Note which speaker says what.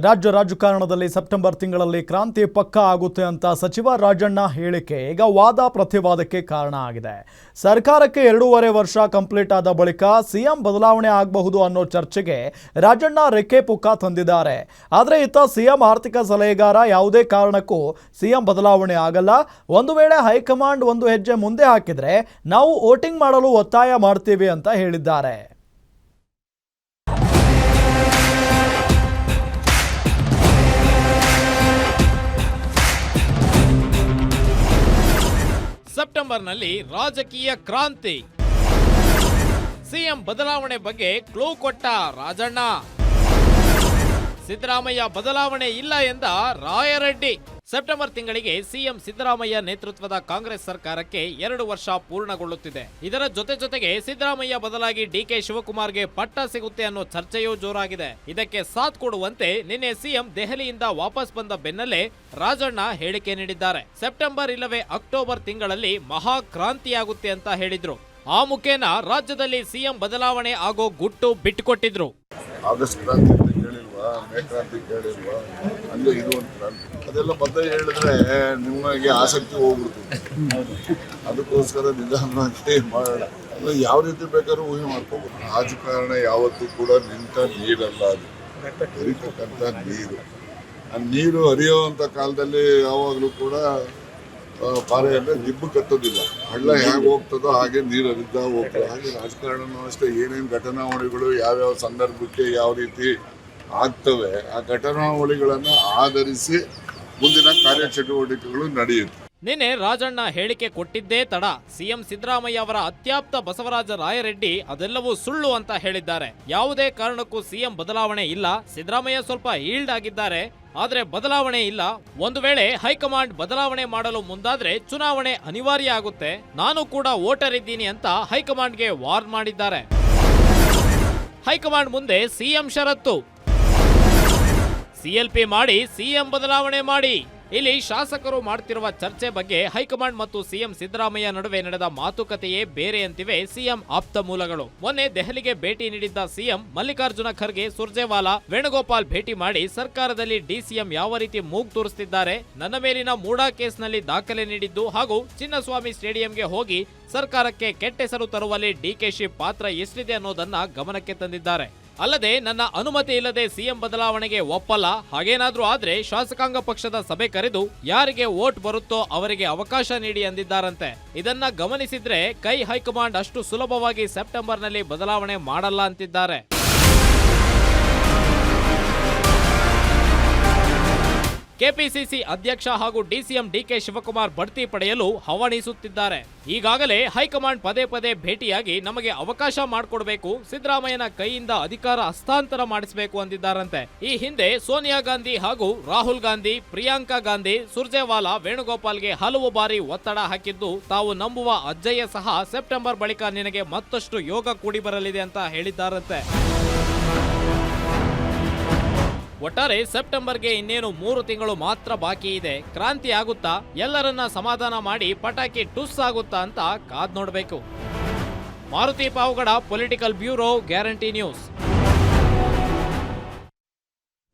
Speaker 1: ರಾಜ್ಯ ರಾಜಕಾರಣದಲ್ಲಿ ಸೆಪ್ಟೆಂಬರ್ ತಿಂಗಳಲ್ಲಿ ಕ್ರಾಂತಿ ಪಕ್ಕ ಆಗುತ್ತೆ ಅಂತ ಸಚಿವ ರಾಜಣ್ಣ ಹೇಳಿಕೆ ಈಗ ವಾದ ಪ್ರತಿವಾದಕ್ಕೆ ಕಾರಣ ಆಗಿದೆ. ಸರ್ಕಾರಕ್ಕೆ ಎರಡೂವರೆ ವರ್ಷ ಕಂಪ್ಲೀಟ್ ಆದ ಬಳಿಕ ಸಿಎಂ ಬದಲಾವಣೆ ಆಗಬಹುದು ಅನ್ನೋ ಚರ್ಚೆಗೆ ರಾಜಣ್ಣ ರೆಕ್ಕೆ ಪುಕ್ಕ ತಂದಿದ್ದಾರೆ. ಆದರೆ ಇತ್ತ ಸಿಎಂ ಆರ್ಥಿಕ ಸಲಹೆಗಾರ ಯಾವುದೇ ಕಾರಣಕ್ಕೂ ಸಿಎಂ ಬದಲಾವಣೆ ಆಗಲ್ಲ. ಒಂದು ವೇಳೆ ಹೈಕಮಾಂಡ್ ಒಂದು ಹೆಜ್ಜೆ ಮುಂದೆ ಹಾಕಿದರೆ ನಾವು ವೋಟಿಂಗ್ ಮಾಡಲು ಒತ್ತಾಯ ಮಾಡ್ತೀವಿ ಅಂತ ಹೇಳಿದ್ದಾರೆ.
Speaker 2: ಸೆಪ್ಟೆಂಬರ್ನಲ್ಲಿ ರಾಜಕೀಯ ಕ್ರಾಂತಿ. ಸಿಎಂ ಬದಲಾವಣೆ ಬಗ್ಗೆ ಕ್ಲೂ ಕೊಟ್ಟ ರಾಜಣ್ಣ. ಸಿದ್ದರಾಮಯ್ಯ ಬದಲಾವಣೆ ಇಲ್ಲ ಎಂದ ರಾಯರೆಡ್ಡಿ. ಸೆಪ್ಟೆಂಬರ್ ತಿಂಗಳಿಗೆ ಸಿಎಂ ಸಿದ್ದರಾಮಯ್ಯ ನೇತೃತ್ವದ ಕಾಂಗ್ರೆಸ್ ಸರ್ಕಾರಕ್ಕೆ ಎರಡು ವರ್ಷ ಪೂರ್ಣಗೊಳ್ಳುತ್ತಿದೆ. ಇದರ ಜೊತೆ ಜೊತೆಗೆ ಸಿದ್ದರಾಮಯ್ಯ ಬದಲಾಗಿ ಡಿಕೆ ಶಿವಕುಮಾರ್ಗೆ ಪಟ್ಟ ಸಿಗುತ್ತೆ ಅನ್ನೋ ಚರ್ಚೆಯೂ ಜೋರಾಗಿದೆ. ಇದಕ್ಕೆ ಸಾಥ್ ಕೊಡುವಂತೆ ನಿನ್ನೆ ಸಿಎಂ ದೆಹಲಿಯಿಂದ ವಾಪಸ್ ಬಂದ ಬೆನ್ನಲ್ಲೇ ರಾಜಣ್ಣ ಹೇಳಿಕೆ ನೀಡಿದ್ದಾರೆ. ಸೆಪ್ಟೆಂಬರ್ ಇಲ್ಲವೇ ಅಕ್ಟೋಬರ್ ತಿಂಗಳಲ್ಲಿ ಮಹಾ ಕ್ರಾಂತಿಯಾಗುತ್ತೆ ಅಂತ ಹೇಳಿದ್ರು. ಆ ಮುಖೇನ ರಾಜ್ಯದಲ್ಲಿ ಸಿಎಂ ಬದಲಾವಣೆ ಆಗೋ ಗುಟ್ಟು ಬಿಟ್ಟುಕೊಟ್ಟಿದ್ರು.
Speaker 3: ಕೇಳಿಲ್ವಾ ಮೇಕ್ರಾಂತಿ ಕೇಳಿಲ್ವಾ ಹಂಗೆ ಇದು ಅಂತ ಅದೆಲ್ಲ ಬದ್ಧ ಹೇಳಿದ್ರೆ ನಿಮಗೆ ಆಸಕ್ತಿ ಹೋಗ್ಬಿಡ್ತದೆ ಅದಕ್ಕೋಸ್ಕರ ನಿಧಾನವಾಗಿ ಮಾಡೋಣ. ಅಲ್ಲ, ಯಾವ ರೀತಿ ಬೇಕಾದ್ರೂ ಊಹೆ ಮಾಡ್ಕೋಬೋದು. ರಾಜಕಾರಣ ಯಾವತ್ತೂ ಕೂಡ ನಿಂತ ನೀರಲ್ಲ ಅದು. ಹರಿತಕ್ಕಂಥ ನೀರು. ಆ ನೀರು ಹರಿಯುವಂಥ ಕಾಲದಲ್ಲಿ ಯಾವಾಗಲೂ ಕೂಡ ಪಾರೆಯಲ್ಲಿ ದಿಬ್ಬು ಕತ್ತೋದಿಲ್ಲ. ಹಳ್ಳ ಹೇಗೆ ಹೋಗ್ತದೋ ಹಾಗೆ ನೀರು ಹರಿತಾ ಹೋಗ್ತದೆ. ಹಾಗೆ ರಾಜಕಾರಣನೂ ಅಷ್ಟೇ ಏನೇನು ಘಟನಾವಳಿಗಳು, ಯಾವ್ಯಾವ ಸಂದರ್ಭಕ್ಕೆ ಯಾವ ರೀತಿ ಆಗ್ತವೆ. ಆ ಘಟನಾವಳಿಗಳನ್ನು ಆಧರಿಸಿ ಮುಂದಿನ ಕಾರ್ಯಚಟುವಟಿಕೆಗಳು ನಡೆಯುತ್ತೆ.
Speaker 2: ನಿನ್ನೆ ರಾಜಣ್ಣ ಹೇಳಿಕೆ ಕೊಟ್ಟಿದ್ದೇ ತಡ. ಸಿಎಂ ಸಿದ್ದರಾಮಯ್ಯ ಅವರ ಅತ್ಯಾಪ್ತ ಬಸವರಾಜ ರಾಯರೆಡ್ಡಿ ಅದೆಲ್ಲವೂ ಸುಳ್ಳು ಅಂತ ಹೇಳಿದ್ದಾರೆ. ಯಾವುದೇ ಕಾರಣಕ್ಕೂ ಸಿಎಂ ಬದಲಾವಣೆ ಇಲ್ಲ. ಸಿದ್ದರಾಮಯ್ಯ ಸ್ವಲ್ಪ ಈಲ್ಡ್ ಆಗಿದ್ದಾರೆ. ಆದರೆ ಬದಲಾವಣೆ ಇಲ್ಲ. ಒಂದು ವೇಳೆ ಹೈಕಮಾಂಡ್ ಬದಲಾವಣೆ ಮಾಡಲು ಮುಂದಾದ್ರೆ ಚುನಾವಣೆ ಅನಿವಾರ್ಯ ಆಗುತ್ತೆ. ನಾನು ಕೂಡ ವೋಟರ್ ಇದ್ದೀನಿ ಅಂತ ಹೈಕಮಾಂಡ್ಗೆ ವಾರ್ನ್ ಮಾಡಿದ್ದಾರೆ. ಹೈಕಮಾಂಡ್ ಮುಂದೆ ಸಿಎಂ ಷರತ್ತು. ಸಿಎಲ್ಪಿ ಮಾಡಿ, ಸಿಎಂ ಬದಲಾವಣೆ ಮಾಡಿ. ಇಲ್ಲಿ ಶಾಸಕರು ಮಾಡ್ತಿರುವ ಚರ್ಚೆ ಬಗ್ಗೆ ಹೈಕಮಾಂಡ್ ಮತ್ತು ಸಿಎಂ ಸಿದ್ದರಾಮಯ್ಯ ನಡುವೆ ನಡೆದ ಮಾತುಕತೆಯೇ ಬೇರೆ ಅಂತಿವೆ ಸಿಎಂ ಆಪ್ತ ಮೂಲಗಳು. ಮೊನ್ನೆ ದೆಹಲಿಗೆ ಭೇಟಿ ನೀಡಿದ್ದ ಸಿಎಂ ಮಲ್ಲಿಕಾರ್ಜುನ ಖರ್ಗೆ, ಸುರ್ಜೇವಾಲಾ, ವೇಣುಗೋಪಾಲ್ ಭೇಟಿ ಮಾಡಿ ಸರ್ಕಾರದಲ್ಲಿ ಡಿಸಿಎಂ ಯಾವ ರೀತಿ ಮೂಗ್ ತೋರಿಸುತ್ತಿದ್ದಾರೆ ನನ್ನ ಮೇಲಿನ ಮೂಡಾ ಕೇಸ್ನಲ್ಲಿ ದಾಖಲೆ ನೀಡಿದ್ದು ಹಾಗೂ ಚಿನ್ನಸ್ವಾಮಿ ಸ್ಟೇಡಿಯಂಗೆ ಹೋಗಿ ಸರ್ಕಾರಕ್ಕೆ ಕೆಟ್ಟ ಹೆಸರು ತರುವಲ್ಲಿ ಡಿಕೆಶಿ ಪಾತ್ರ ಎಷ್ಟಿದೆ ಅನ್ನೋದನ್ನ ಗಮನಕ್ಕೆ ತಂದಿದ್ದಾರೆ. ಅಲ್ಲದೆ ನನ್ನ ಅನುಮತಿ ಇಲ್ಲದೆ ಸಿಎಂ ಬದಲಾವಣೆಗೆ ಒಪ್ಪಲ್ಲ. ಹಾಗೇನಾದ್ರೂ ಆದ್ರೆ ಶಾಸಕಾಂಗ ಪಕ್ಷದ ಸಭೆ ಕರೆದು ಯಾರಿಗೆ ವೋಟ್ ಬರುತ್ತೋ ಅವರಿಗೆ ಅವಕಾಶ ನೀಡಿ ಎಂದಿದ್ದಾರಂತೆ. ಇದನ್ನ ಗಮನಿಸಿದ್ರೆ ಕೈ ಹೈಕಮಾಂಡ್ ಅಷ್ಟು ಸುಲಭವಾಗಿ ಸೆಪ್ಟೆಂಬರ್ನಲ್ಲಿ ಬದಲಾವಣೆ ಮಾಡಲ್ಲ ಅಂತಿದ್ದಾರೆ. ಕೆಪಿಸಿಸಿ ಅಧ್ಯಕ್ಷ ಹಾಗೂ ಡಿಸಿಎಂ ಡಿಕೆ ಶಿವಕುಮಾರ್ ಬಡ್ತಿ ಪಡೆಯಲು ಹವಣಿಸುತ್ತಿದ್ದಾರೆ. ಈಗಾಗಲೇ ಹೈಕಮಾಂಡ್ ಪದೇ ಪದೇ ಭೇಟಿಯಾಗಿ ನಮಗೆ ಅವಕಾಶ ಮಾಡಿಕೊಡಬೇಕು, ಸಿದ್ದರಾಮಯ್ಯನ ಕೈಯಿಂದ ಅಧಿಕಾರ ಹಸ್ತಾಂತರ ಮಾಡಿಸಬೇಕು ಅಂದಿದ್ದಾರಂತೆ. ಈ ಹಿಂದೆ ಸೋನಿಯಾ ಗಾಂಧಿ ಹಾಗೂ ರಾಹುಲ್ ಗಾಂಧಿ, ಪ್ರಿಯಾಂಕಾ ಗಾಂಧಿ, ಸುರ್ಜೇವಾಲಾ, ವೇಣುಗೋಪಾಲ್ಗೆ ಹಲವು ಬಾರಿ ಒತ್ತಡ ಹಾಕಿದ್ದು, ತಾವು ನಂಬುವ ಅಜ್ಜಯ್ಯ ಸಹ ಸೆಪ್ಟೆಂಬರ್ ಬಳಿಕ ನಿನಗೆ ಮತ್ತಷ್ಟು ಯೋಗ ಕೂಡಿ ಬರಲಿದೆ ಅಂತ ಹೇಳಿದ್ದಾರಂತೆ. ಒಟ್ಟಾರೆ ಸೆಪ್ಟೆಂಬರ್ಗೆ ಇನ್ನೇನು ಮೂರು ತಿಂಗಳು ಮಾತ್ರ ಬಾಕಿ ಇದೆ. ಕ್ರಾಂತಿ ಆಗುತ್ತಾ? ಎಲ್ಲರನ್ನ ಸಮಾಧಾನ ಮಾಡಿ ಪಟಾಕಿ ಟುಸ್ ಆಗುತ್ತಾ ಅಂತ ಕಾದ್ ನೋಡಬೇಕು. Maruti Pavugada political bureau guarantee news.